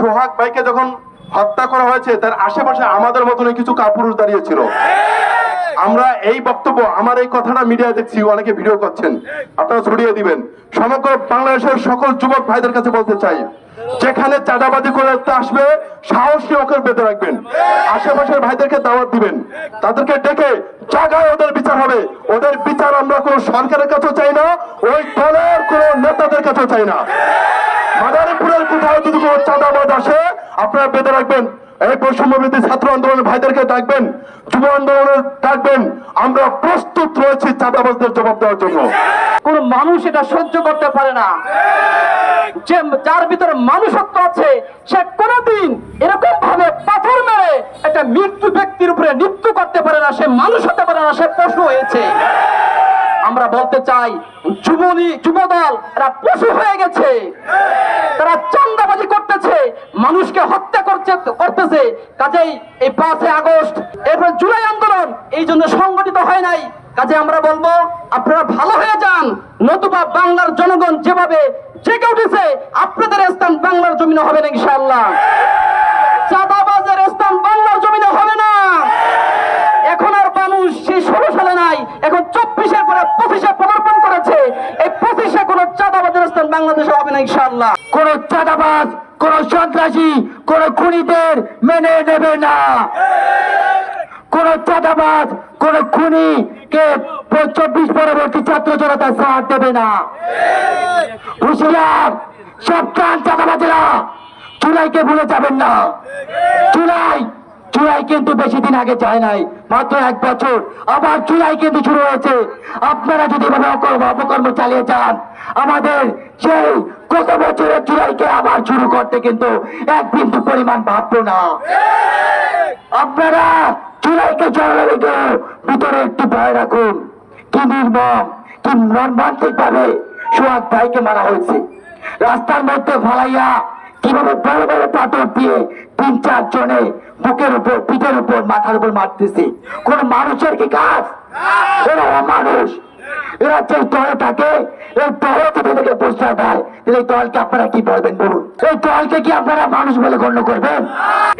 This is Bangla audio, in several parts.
সোহাগ ভাইকে যখন হত্যা করা হয়েছে, তার আশেপাশে আমাদের মতনই কিছু কাপুরুষ দাঁড়িয়ে ছিল। আমরা এই বক্তব্য, আমার এই কথাটা মিডিয়া দেখছি, অনেকে ভিডিও করছেন। আপনারা ছড়িয়ে দিবেন। সমগ্র বাংলাদেশের সকল যুবক ভাইদের কাছে বলতে চাই, যেখানে চাঁদাবাজি করে আসবে, সাহস নিয়ে ওকে বেঁধে রাখবেন। আশেপাশের ভাইদেরকে দাওয়াত দিবেন। তাদেরকে ডেকে জায়গায় ওদের বিচার হবে। ওদের বিচার আমরা কোনো সরকারের কাছেও চাই না, ওই দলের কোনো নেতাদের কাছেও চাই না। মাদারীপুরের কোথাও যদি কোনো চাঁদাবাজ আসে, আপনারা বেঁধে রাখবেন। এই বৈষম্যবিধি ছাত্র আন্দোলনের ভাইদেরকে ডাকবেন, যুব আন্দোলনের ডাকবেন। আমরা প্রস্তুত রয়েছি চাঁদাবাজদের জবাব দেওয়ার জন্য। কোন মানুষ এটা সহ্য করতে পারে না। যে, যার ভিতরে মানুষত্ব আছে, সে কোনোদিন এরকম ভাবে পাথর মেরে একটা মৃত্যু ব্যক্তির উপরে নৃত্য করতে পারে না, সে মানুষ হতে পারে না, সে পশু হয়েছে। আমরা বলতে চাই যুবনী যুবদল, এরা পশু হয়ে গেছে। তারা চান্দাবাজি করতেছে, মানুষকে হত্যা করছে, করতেছে। কাজেই এই পাঁচই আগস্ট, এরপর জুলাই আন্দোলন, এই জন্য সংগঠিত হয় নাই। কাজে আমরা বলব, আপনারা ভালো হয়ে যান। নতুবা বাংলার জনগণ যেভাবে জেগে উঠেছে, আপনাদের স্থান বাংলার জমিনে হবে না, ইনশাআল্লাহ চাঁদাবাজের স্থান বাংলার জমিনে হবে না এখন আর মানুষ সেই ষোলো সালে নাই এখন চব্বিশের পরে পঁচিশে পদার্পণ করেছে এই পঁচিশে কোনো চাঁদাবাজের স্থান হবে কোন চাঁদাবাজ, কোন সন্ত্রাসী, কোন খুনিদের মেনে নেবে না। কোন চাঁদাবাজ, কোন খুনি কে চব্বিশ পরবর্তী ছাত্র জনতা সাথ দেবে না। হুশিয়ার, সব চাঁদাবাজেরা চুলাইকে ভুলে যাবেন না। চুলাই চুলাই কিন্তু বেশি দিন আগে যায় নাই, মাত্র এক বছর। আবার চুলাই কিন্তু শুরু হয়েছে। আপনারা যদি এভাবে অকর্ম, অপকর্ম চালিয়ে যান, আমাদের সেই কত বছরের চুলাইকে আবার শুরু করতে কিন্তু এক বিন্দু পরিমাণ ভাববো না। আপনারা চুলাইকে জনগণকে ভিতরে একটু ভয় রাখুন। কি নির্মম, কি মর্মান্তিক ভাবে সোহাগ ভাইকে মারা হয়েছে। রাস্তার মধ্যে ফালাইয়া কীভাবে বড় বড় পাথর দিয়ে তিন চার জনে বুকের উপর পিঠের উপর মাথার উপর মারতেছি। কোন মানুষের কি কাজ? মানুষ এরা যে দলে থাকে এই দলে থেকে প্রশ্রয় দেয়। এই দলকে আপনারা কি বলবেন বলুন? এই দলকে কি আপনারা মানুষ বলে গণ্য করবেন?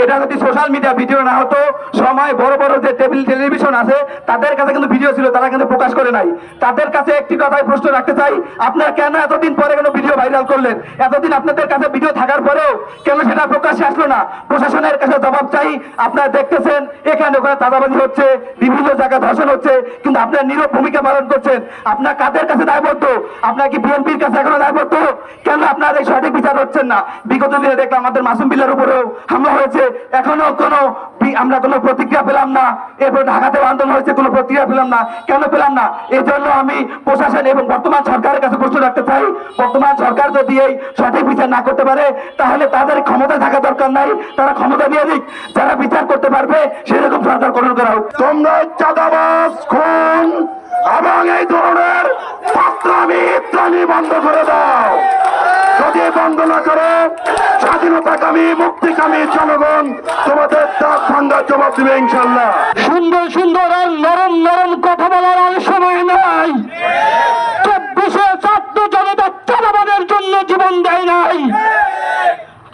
এটা যদি সোশ্যাল মিডিয়া ভিডিও না হতো, সময় বড় বড় যে টেবিল টেলিভিশন আছে, তাদের কাছে কিন্তু ভিডিও ছিল, তারা কিন্তু প্রকাশ করে নাই। তাদের কাছে একটি কথাই প্রশ্ন রাখতে চাই, আপনারা কেন এতদিন পরে কেন ভিডিও ভাইরাল করলেন? এতদিন আপনাদের কাছে ভিডিও থাকার পরেও কেন সেটা প্রকাশ্যে আসলো না? প্রশাসনের কাছে জবাব চাই, আপনারা দেখতেছেন, এখানে ওখানে দাদাবাজি হচ্ছে, বিভিন্ন জায়গায় ধর্ষণ হচ্ছে, কিন্তু আপনারা নীরব ভূমিকা পালন করছেন। আপনার কাদের কাছে দায়বদ্ধ? আপনার কি বিএনপির কাছে এখনও দায়বদ্ধ? কেন আপনার এই সঠিক বিচার হচ্ছেন না? বিগত দিনে দেখলাম আমাদের মাসুম বিল্লার উপরেও হামলা হয়েছে। এখনও কোনো আমরা কোনো প্রতিক্রিয়া পেলাম না। এরপর ঢাকাতে আন্দোলন হয়েছে, কোনো প্রতিক্রিয়া পেলাম না। কেন পেলাম না? এই জন্য আমি প্রশাসন এবং বর্তমান সরকারের কাছে প্রশ্ন রাখতে চাই। বর্তমান সরকার যদি এই সঠিক বিচার না করতে পারে, তাহলে তাদের ক্ষমতা থাকা দরকার নাই। তারা ক্ষমতা দিয়ে দিক যারা বিচার করতে পারবে, সেরকম সরকার গঠন করা হোক। তোমরা চাঁদাবাজ, খুন এবং এই ধরনের পাত্রামি ইত্রামি বন্ধ করে দাও। যদি বন্ধ না করে করো স্বাধীনতাকামী, মুক্তিকামী জনগণ তোমাদের দাঁত ভাঙ্গার জবাব দিবে ইনশাল্লাহ। সুন্দর সুন্দর আর নরম নরম কথা বলার আর সময় নাই চব্বিশে ছাত্র জনতা চালাবাদের জন্য জীবন দেয় নাই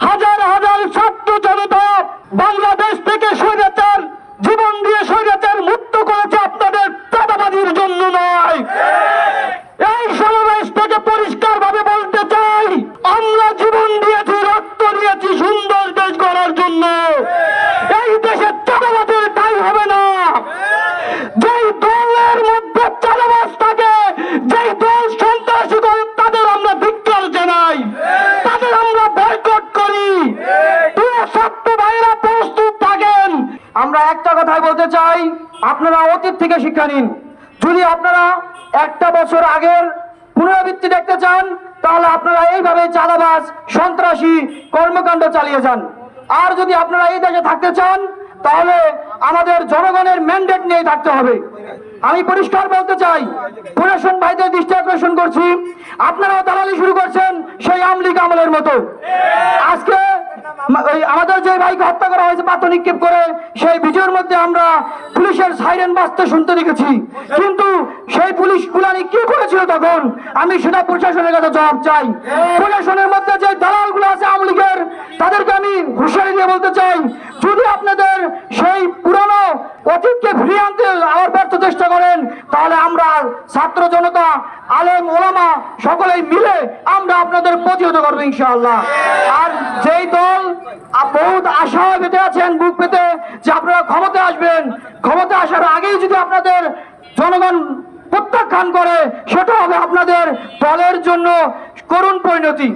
হাজার হাজার ছাত্র জনতা বাংলাদেশ থেকে স্বৈরাচার জীবন দিয়ে স্বৈরাচার মুক্ত করেছে আপনাদের চাঁদাবাজির জন্য নয় এই সমাবেশ থেকে পরিষ্কার ভাবে বলতে চাই আমরা জীবন দিয়েছি রক্ত দিয়েছি সুন্দর দেশ গড়ার জন্য এই দেশে চাঁদাবাজের ঠাই হবে না যেই দলের মধ্যে চাঁদাবাজ থাকে যেই দল সন্ত্রাসী করে তাদের আমরা ধিক্কার জানাই। তাদের আমরা বয়কট করি। ছাত্র ভাইরা প্রস্তুত থাকেন। আমরা একটা কথাই বলতে চাই আপনারা অতীত থেকে শিক্ষা নিন। যদি আপনারা একটা বছর আগের পুনরাবৃত্তি দেখতে চান তাহলে আপনারা এইভাবে চাঁদাবাজ সন্ত্রাসী কর্মকাণ্ড চালিয়ে যান। আর যদি আপনারা এই দেশে থাকতে চান তাহলে আমাদের জনগণের ম্যান্ডেট নিয়ে থাকতে হবে। আমি পরিষ্কার বলতে চাই, প্রশাসন ভাইদের দৃষ্টি আকর্ষণ করছি। আপনারাও দালালি শুরু করছেন সেই আমলিগ আমলের মতো। আজকে আমাদের যে ভাইকে হত্যা করা হয়েছে পাত্র নিক্ষেপ করে, সেই ভিডিওর মধ্যে আমরা পুলিশের সাইরেন বাজতে শুনতে দেখেছি। কিন্তু সেই পুলিশ গুলানি কি করেছিল তখন? আমি সেটা প্রশাসনের কাছে জবাব চাই। প্রশাসনের মধ্যে যে দালালগুলো আছে আওয়ামী লীগের, তাদেরকে আমি বলতে চাই, যদি আপনাদের সেই পুরনো অতীতকে ফিরিয়ে আনতে আবার ব্যর্থ চেষ্টা করেন, তাহলে আমরা ছাত্র জনতা, আলেম, ওলামা সকলেই মিলে আমরা আপনাদের প্রতিহত করব ইনশাআল্লাহ। আর যেই দল বহুত আশা পেতে আছেন বুক পেতে যে আপনারা ক্ষমতা আসবেন ক্ষমতা আসার আগেই যদি আপনাদের জনগণ প্রত্যাখ্যান করে সেটা হবে আপনাদের দলের জন্য করুণ পরিণতি।